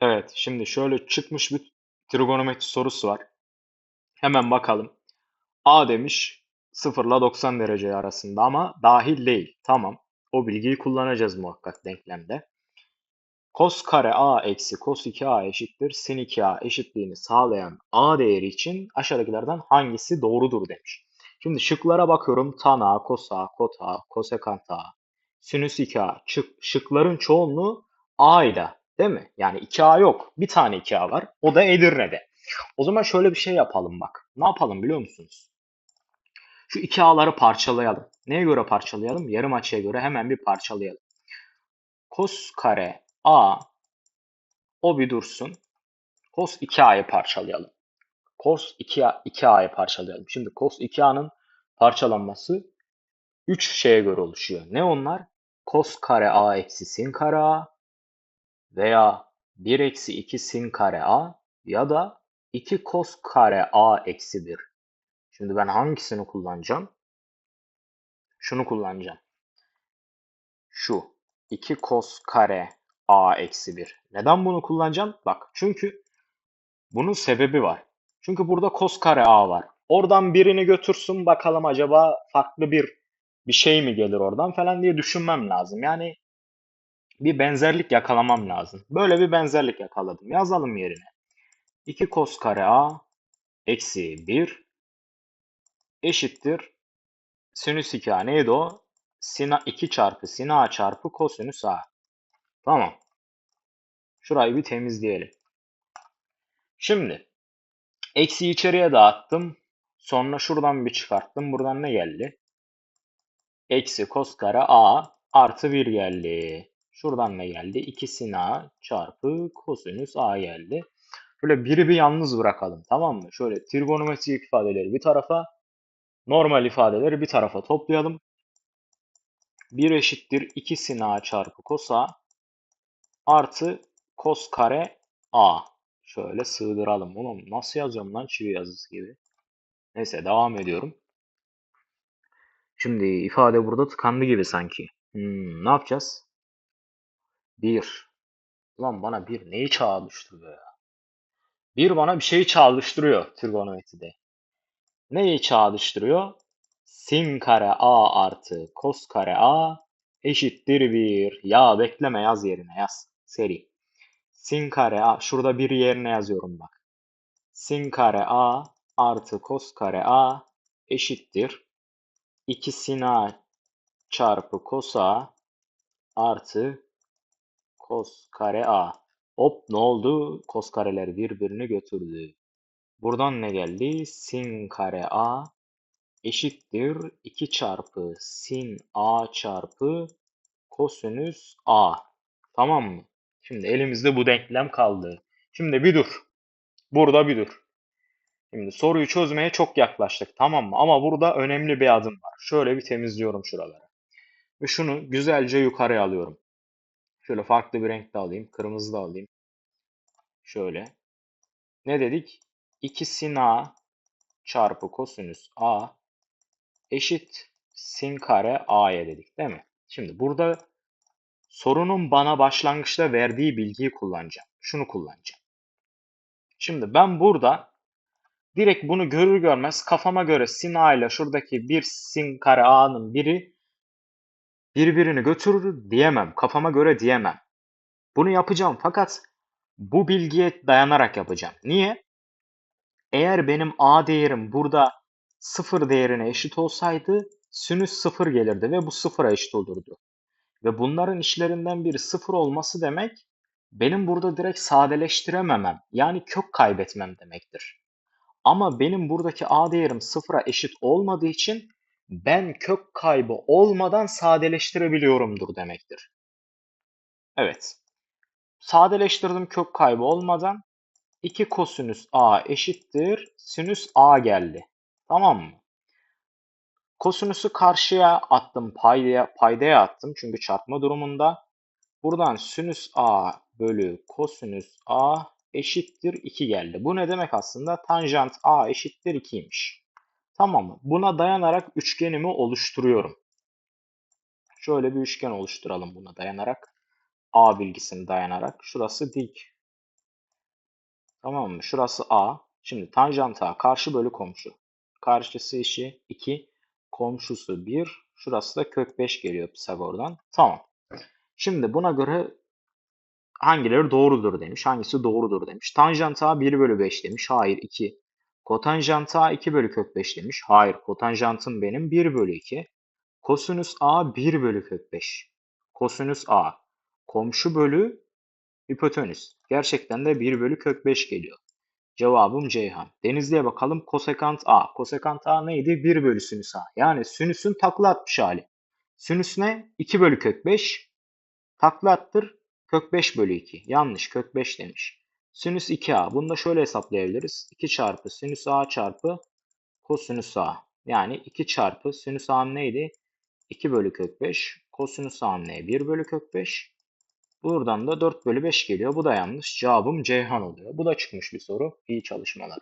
Evet, şimdi şöyle çıkmış bir trigonometri sorusu var. Hemen bakalım. A demiş 0 ile 90 derece arasında ama dahil değil. Tamam. O bilgiyi kullanacağız muhakkak denklemde. Cos kare A eksi cos 2A eşittir sin 2A eşitliğini sağlayan A değeri için aşağıdakilerden hangisi doğrudur demiş. Şimdi şıklara bakıyorum. Tan A, cos A, kot A, kosekant A, sinüs 2A. Şık, şıkların çoğunluğu A'yla değil mi? Yani 2A yok. Bir tane 2A var. O da Edirne'de. O zaman şöyle bir şey yapalım bak. Ne yapalım biliyor musunuz? Şu 2A'ları parçalayalım. Neye göre parçalayalım? Yarım açıya göre hemen bir parçalayalım. Kos kare A o bir dursun. Cos 2A'yı parçalayalım. Cos 2A, 2A'yı parçalayalım. Şimdi cos 2A'nın parçalanması 3 şeye göre oluşuyor. Ne onlar? Cos kare A eksi sin kare A veya 1 eksi 2 sin kare A ya da 2 cos kare A eksi 1. Şimdi ben hangisini kullanacağım? Şunu kullanacağım. Şu 2 cos kare A eksi 1. Neden bunu kullanacağım? Bak çünkü bunun sebebi var. Çünkü burada cos kare A var. Oradan birini götürsün bakalım acaba farklı bir bir şey mi gelir oradan falan diye düşünmem lazım. Yani bir benzerlik yakalamam lazım. Böyle bir benzerlik yakaladım. Yazalım yerine. 2 cos kare A eksi 1 eşittir sinüs 2A neydi o? Sin 2 çarpı sin A çarpı kosinüs A. Tamam. Şurayı bir temizleyelim. Şimdi eksi içeriye dağıttım. Sonra şuradan bir çıkarttım. Buradan ne geldi? Eksi cos kare A artı 1 geldi. Şuradan ne geldi? 2 sin A çarpı kosinüs A geldi. Böyle biri bir yalnız bırakalım. Tamam mı? Şöyle trigonometrik ifadeleri bir tarafa, normal ifadeleri bir tarafa toplayalım. 1 eşittir 2 sin A çarpı cos A artı cos kare A. Şöyle sığdıralım. Oğlum nasıl yazıyorum lan çivi yazısı gibi. Neyse devam ediyorum. Şimdi ifade burada tıkandı gibi sanki. Hmm, ne yapacağız? 1. Ulan bana bir neyi çağrıştırıyor ya? Bir bana bir şeyi çağrıştırıyor trigonometride. Neyi çağrıştırıyor? Sin kare A artı cos kare A eşittir 1. Ya bekleme yaz yerine yaz. Seri. Sin kare A. Şurada bir yerine yazıyorum bak. Sin kare A artı cos kare A eşittir. 2 sin A çarpı cos A artı cos kare A. Hop ne oldu? Cos kareler birbirini götürdü. Buradan ne geldi? Sin kare A eşittir 2 çarpı sin A çarpı kosinüs A. Tamam mı? Şimdi elimizde bu denklem kaldı. Şimdi bir dur. Burada bir dur. Şimdi soruyu çözmeye çok yaklaştık tamam mı? Ama burada önemli bir adım var. Şöyle bir temizliyorum şuraları. Ve şunu güzelce yukarıya alıyorum. Şöyle farklı bir renkte alayım. Kırmızı da alayım. Şöyle. Ne dedik? 2 sin A çarpı kosinüs A eşit sin kare A'ya dedik değil mi? Şimdi burada sorunun bana başlangıçta verdiği bilgiyi kullanacağım. Şunu kullanacağım. Şimdi ben burada direkt bunu görür görmez kafama göre sin A ile şuradaki bir sin kare A'nın biri birbirini götürür diyemem. Kafama göre diyemem. Bunu yapacağım fakat bu bilgiye dayanarak yapacağım. Niye? Eğer benim A değerim burada sıfır değerine eşit olsaydı sinüs sıfır gelirdi ve bu sıfıra eşit olurdu. Ve bunların işlerinden biri sıfır olması demek benim burada direkt sadeleştirememem yani kök kaybetmem demektir. Ama benim buradaki A değerim sıfıra eşit olmadığı için ben kök kaybı olmadan sadeleştirebiliyorumdur demektir. Evet. Sadeleştirdim kök kaybı olmadan 2 kosinüs A eşittir sinüs A geldi. Tamam mı? Kosinüsü karşıya attım, paydaya, paydaya attım çünkü çarpma durumunda. Buradan sinüs A bölü kosinüs A eşittir 2 geldi. Bu ne demek aslında? Tanjant A eşittir 2'ymiş. Tamam mı? Buna dayanarak üçgenimi oluşturuyorum. Şöyle bir üçgen oluşturalım buna dayanarak. A bilgisini dayanarak. Şurası dik Tamam mı? Şurası A. Şimdi tanjant A karşı bölü komşu. Karşısı işi 2. Komşusu 1. Şurası da kök 5 geliyor Pisagor'dan. Tamam. Şimdi buna göre hangileri doğrudur demiş. Hangisi doğrudur demiş. Tanjant A 1 bölü 5 demiş. Hayır 2. Kotanjant A 2 bölü kök 5 demiş. Hayır kotanjantım benim 1 bölü 2. Kosinüs A 1 bölü kök 5. Kosinüs A. Komşu bölü hipotenüs. Gerçekten de 1 bölü kök 5 geliyor. Cevabım Ceyhan. Denizli'ye bakalım. Kosekant A. Kosekant A neydi? 1 bölü sinüs A. Yani sinüsün takla atmış hali. Sinüs ne? 2 bölü kök 5. Takla attır. Kök 5 bölü 2. Yanlış. Kök 5 demiş. Sinüs 2A. Bunu da şöyle hesaplayabiliriz. 2 çarpı sinüs A çarpı kosinüs A. Yani 2 çarpı sinüs A neydi? 2 bölü kök 5. Kosinüs A ne? 1 bölü kök 5. Buradan da 4 bölü 5 geliyor. Bu da yanlış. Cevabım Ceyhan oluyor. Bu da çıkmış bir soru. İyi çalışmalar.